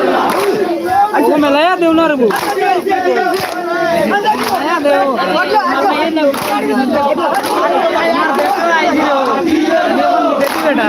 अच्छा मिलाया देव ना रबू मिलाया देव बेटा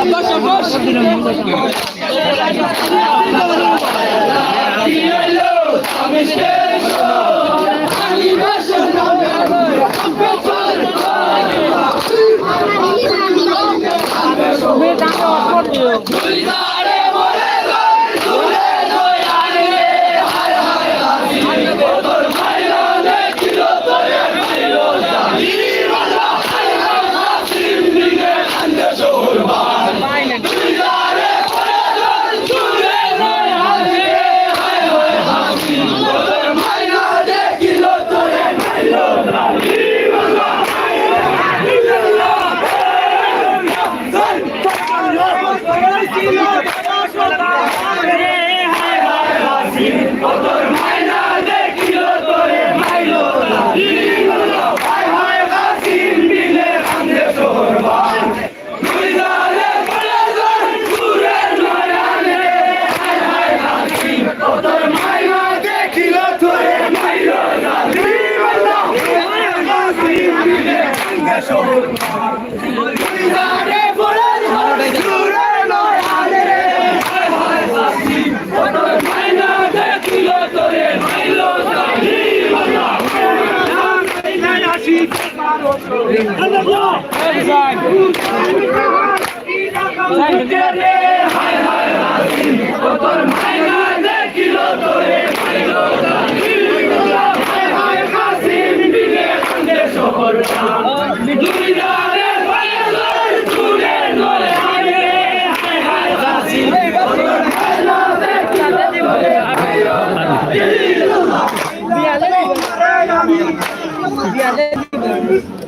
Abaixa a voz! Abaixa a voz! 我可以的 Yeah,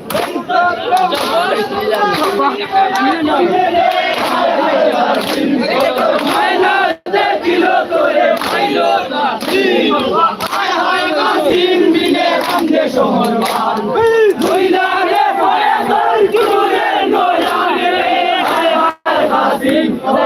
Brasil!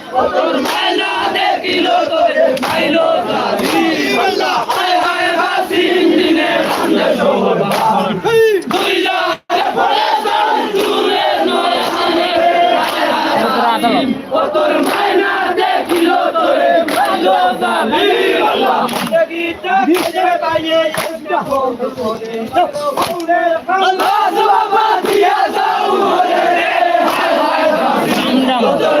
তোর মায়না দেখিল তোরে ভালো জালি আল্লাহ আল্লাহ বাবা দিয়া যাও রে হায় হায় রাম রাম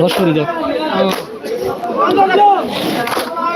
দশ করে দাও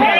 Hey,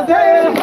করে দে